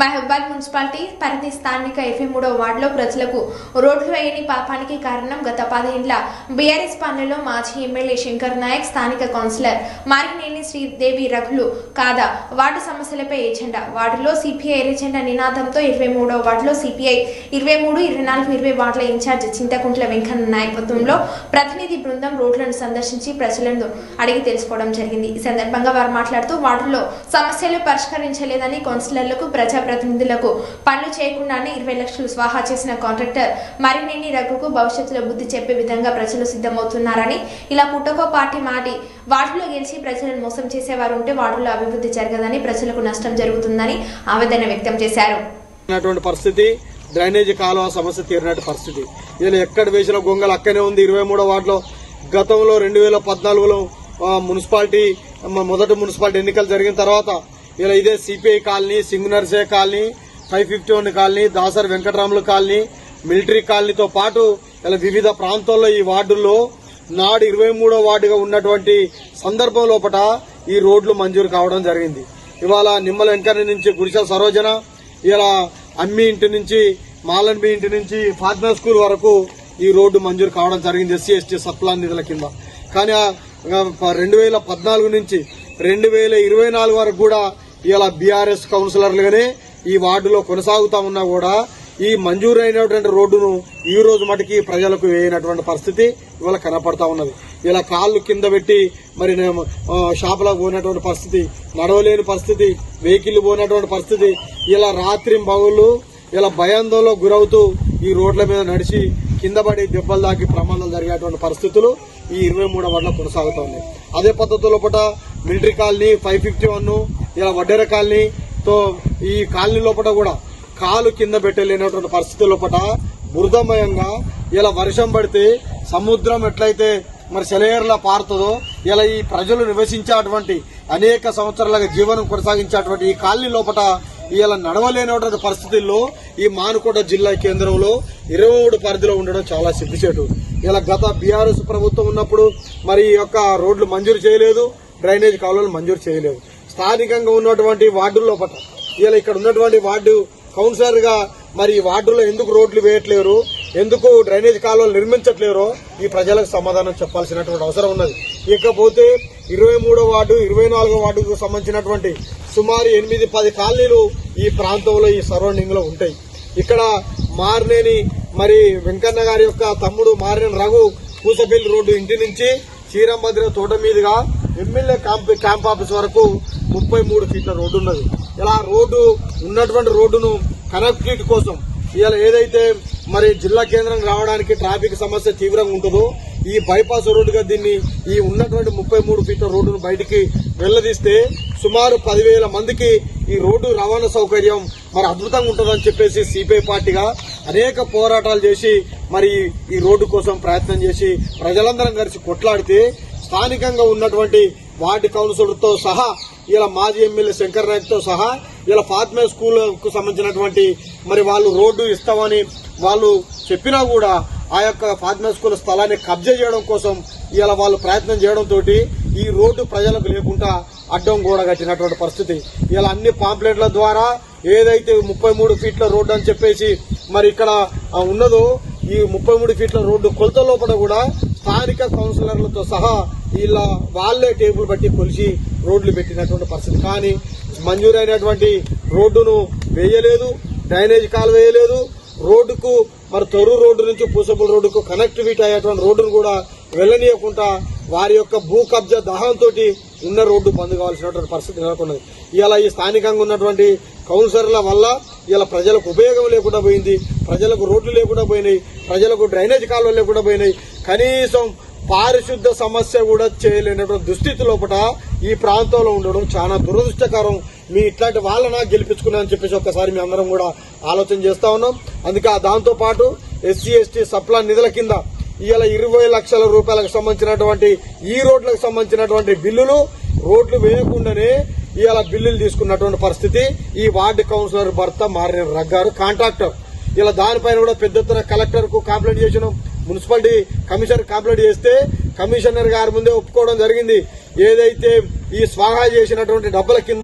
మహబాద్ మున్సిపాలిటీ పరిధి స్థానిక ఇరవై మూడో వార్డులో ప్రజలకు రోడ్లు వేయని పాపానికి కారణం గత పదేండ్ల బీఆర్ఎస్ పాలనలో మాజీ ఎమ్మెల్యే శంకర్ నాయక్ స్థానిక కౌన్సిలర్ మారినేని శ్రీదేవి రఘులు కాదా? వార్డు సమస్యలపై ఎజెండా. వార్డులో సిపిఐ ఎజెండా నినాదంతో ఇరవై మూడో వార్డులో సిపిఐ ఇరవై మూడు ఇరవై నాలుగు ఇరవై వార్డుల ఇన్ఛార్జ్ చింతకుంట్ల వెంకన్న నాయకత్వంలో ప్రతినిధి బృందం రోడ్లను సందర్శించి ప్రజలను అడిగి తెలుసుకోవడం జరిగింది. ఈ సందర్భంగా వారు మాట్లాడుతూ వార్డులో సమస్యలు పరిష్కరించలేదని కౌన్సిలర్లకు ప్రజా ప్రతినిధులకు పనులు చేయకుండానే ఇరవై లక్షలు స్వాహా చేసిన కాంట్రాక్టర్ మరిన్ని రఘుకు భవిష్యత్తులో బుద్ధి చెప్పే విధంగా ప్రజలు సిద్ధమవుతున్నారని ఇలా పుట్టకో పార్టీ మాటి వార్డులో గెలిచి ప్రజలను మోసం చేసేవారు ఉంటే వార్డులో అభివృద్ధి జరగదని ప్రజలకు నష్టం జరుగుతుందని ఆవేదన వ్యక్తం చేశారు. పరిస్థితి డ్రైనేజీ కాలువ సమస్య తీరినట్టు పరిస్థితి. ఇలా ఎక్కడ వేసిన గొంగలు అక్కనే ఉంది. ఇరవై మూడో వార్డులో గతంలో రెండు వేల పద్నాలుగులో మున్సిపాలిటీ మొదటి మున్సిపాలిటీ ఎన్నికలు జరిగిన తర్వాత ఇలా ఇదే CPI colony సింగనర్సే colony five fifty one colony Dasari Venkataramulu colony military కాలనీతో పాటు ఇలా వివిధ ప్రాంతాల్లో ఈ వార్డుల్లో నాడు ఇరవై మూడో వార్డుగా ఉన్నటువంటి సందర్భం లోపల ఈ రోడ్లు మంజూరు కావడం జరిగింది. ఇవాళ నిమ్మల వెంకన్న నుంచి గుడిసెల సరోజన ఇలా అమ్మి ఇంటి నుంచి మాలన్బి ఇంటి నుంచి ఫాతిమా స్కూల్ వరకు ఈ రోడ్డు మంజూరు కావడం జరిగింది ఎస్సీ ఎస్టీ సప్లాన్ నిధుల కింద. కానీ రెండు వేల పద్నాలుగు నుంచి రెండు వేల ఇరవై నాలుగు వరకు కూడా ఇలా బీఆర్ఎస్ కౌన్సిలర్లుగానే ఈ వార్డులో కొనసాగుతా ఉన్నా కూడా ఈ మంజూరు అయినటువంటి రోడ్డును ఈ రోజు మటుకి ప్రజలకు వేయనటువంటి పరిస్థితి ఇవాళ కనపడతా ఉన్నది. ఇలా కాళ్ళు కింద పెట్టి మరి నేను, షాపులకు పోయినటువంటి పరిస్థితి నడవలేని పరిస్థితి వెహికల్ పోయినటువంటి పరిస్థితి ఇలా రాత్రి బగుళ్ళు ఇలా భయాందోళన గురవుతూ ఈ రోడ్ల మీద నడిచి కింద పడి దెబ్బలు దాకి ప్రమాదాలు జరిగేటువంటి పరిస్థితులు ఈ ఇరవై మూడో వార్డులో కొనసాగుతా ఉన్నాయి. అదే పద్ధతిలో పూట military colony five fifty one ఇలా వడ్డెర కాలనీతో ఈ కాలనీ లోపల కూడా కాలు కింద పెట్టలేనటువంటి పరిస్థితి లోపల బురదమయంగా ఇలా వర్షం పడితే సముద్రం ఎట్లయితే మరి సెలయర్లా పారుతుందో ఇలా ఈ ప్రజలు నివసించేటువంటి అనేక సంవత్సరాలుగా జీవనం కొనసాగించేటువంటి ఈ కాలనీ లోపల ఇలా నడవలేనటువంటి పరిస్థితుల్లో ఈ మానుకోట జిల్లా కేంద్రంలో ఇరవై పరిధిలో ఉండడం చాలా సిగ్గుచేటు. ఇలా గత బీఆర్ఎస్ ప్రభుత్వం ఉన్నప్పుడు మరి ఈ యొక్క రోడ్లు మంజూరు చేయలేదు. డ్రైనేజ్ కాలువలు మంజూరు చేయలేదు. స్థానికంగా ఉన్నటువంటి వార్డుల్లో లోపల ఇలా ఇక్కడ ఉన్నటువంటి వార్డు కౌన్సిలర్గా మరి ఈ వార్డులో ఎందుకు రోడ్లు వేయట్లేరు ఎందుకు డ్రైనేజ్ కాలువలు నిర్మించట్లేరో ఈ ప్రజలకు సమాధానం చెప్పాల్సినటువంటి అవసరం ఉన్నది. ఇకపోతే ఇరవై మూడో వార్డు ఇరవై నాలుగో వార్డుకు సంబంధించినటువంటి సుమారు ఎనిమిది పది కాలనీలు ఈ ప్రాంతంలో ఈ సరౌండింగ్లో ఉంటాయి. ఇక్కడ మారినేని మరి వెంకన్న గారి యొక్క తమ్ముడు మారినేని రఘు పూసపల్లి రోడ్డు ఇంటి నుంచి శ్రీరాంభద్ర తోట మీదుగా ఎమ్మెల్యే క్యాంప్ క్యాంప్ ఆఫీస్ వరకు ముప్పై మూడు ఫీట్ల రోడ్డు ఉన్నది. ఇలా రోడ్డు ఉన్నటువంటి రోడ్డును కనెక్టివిటీ కోసం ఇలా ఏదైతే మరి జిల్లా కేంద్రం రావడానికి ట్రాఫిక్ సమస్య తీవ్రంగా ఉంటుందో ఈ బైపాస్ రోడ్డుగా దీన్ని ఈ ఉన్నటువంటి ముప్పై మూడు ఫీట్ల రోడ్డును బయటికి వెళ్ళదీస్తే సుమారు పదివేల మందికి ఈ రోడ్డు రవాణా సౌకర్యం మరి అద్భుతంగా ఉంటుందని చెప్పేసి సిపిఐ పార్టీగా అనేక పోరాటాలు చేసి మరి ఈ రోడ్డు కోసం ప్రయత్నం చేసి ప్రజలందరం కలిసి కొట్లాడితే స్థానికంగా ఉన్నటువంటి వార్డు కౌన్సిలర్తో సహా ఇలా మాజీ ఎమ్మెల్యే శంకర్ నాయక్ సహా ఇలా ఫాత్మే స్కూల్కు సంబంధించినటువంటి మరి వాళ్ళు రోడ్డు ఇస్తామని వాళ్ళు చెప్పినా కూడా ఆ యొక్క ఫాత్మే స్కూల్ స్థలాన్ని కబ్జా చేయడం కోసం ఇలా వాళ్ళు ప్రయత్నం చేయడంతో ఈ రోడ్డు ప్రజలకు లేకుండా అడ్డం కూడా కట్టినటువంటి పరిస్థితి. ఇలా అన్ని పాంప్లెట్ల ద్వారా ఏదైతే ముప్పై మూడు ఫీట్ల రోడ్డు అని చెప్పేసి మరి ఇక్కడ ఉన్నదో ఈ ముప్పై మూడు ఫీట్ల రోడ్డు కొలత లోపల కూడా స్థానిక కౌన్సిలర్లతో సహా వీళ్ళ వాళ్ళే టేబుల్ బట్టి కొలిసి రోడ్లు పెట్టినటువంటి పరిస్థితి. కానీ మంజూరైనటువంటి రోడ్డును వేయలేదు డ్రైనేజ్ కాలు వేయలేదు. రోడ్డుకు మరి తొరు రోడ్డు నుంచి పూసపుల రోడ్డుకు కనెక్టివిటీ అయ్యేటువంటి రోడ్డును కూడా వెళ్ళనీయకుండా వారి యొక్క భూ కబ్జా దాహంతో ఉన్న రోడ్డు బంద్ కావాల్సినటువంటి పరిస్థితి నెలకొన్నది. ఇలా ఈ స్థానికంగా ఉన్నటువంటి కౌన్సిలర్ల వల్ల ఇలా ప్రజలకు ఉపయోగం లేకుండా పోయింది ప్రజలకు రోడ్లు లేకుండా పోయినాయి ప్రజలకు డ్రైనేజ్ కాలువలు లేకుండా పోయినాయి. కనీసం పారిశుద్ధ సమస్య కూడా చేయలేనటువంటి దుస్థితి లోపల ఈ ప్రాంతంలో ఉండడం చాలా దురదృష్టకరం. మీ ఇట్లాంటి వాళ్ళన గెలిపించుకున్నా అని చెప్పేసి ఒక్కసారి మీ అందరం కూడా ఆలోచన చేస్తా ఉన్నాం. అందుకే ఆ దాంతో పాటు ఎస్సీ ఎస్టీ సప్లా నిధుల కింద ఇవాళ ఇరవై లక్షల రూపాయలకు సంబంధించినటువంటి ఈ రోడ్లకు సంబంధించినటువంటి బిల్లులు రోడ్లు వేయకుండానే ఇవాళ బిల్లులు తీసుకున్నటువంటి పరిస్థితి. ఈ వార్డు కౌన్సిలర్ భర్త మారిన రగ్గారు కాంట్రాక్టర్. ఇలా దానిపైన కూడా పెద్ద ఎత్తున కలెక్టర్కు కంప్లైంట్ చేసినాం. మున్సిపాలిటీ కమిషనర్ కంప్లైంట్ చేస్తే కమిషనర్ గారి ముందే ఒప్పుకోవడం జరిగింది. ఏదైతే ఈ స్వాహా చేసినటువంటి డబ్బుల కింద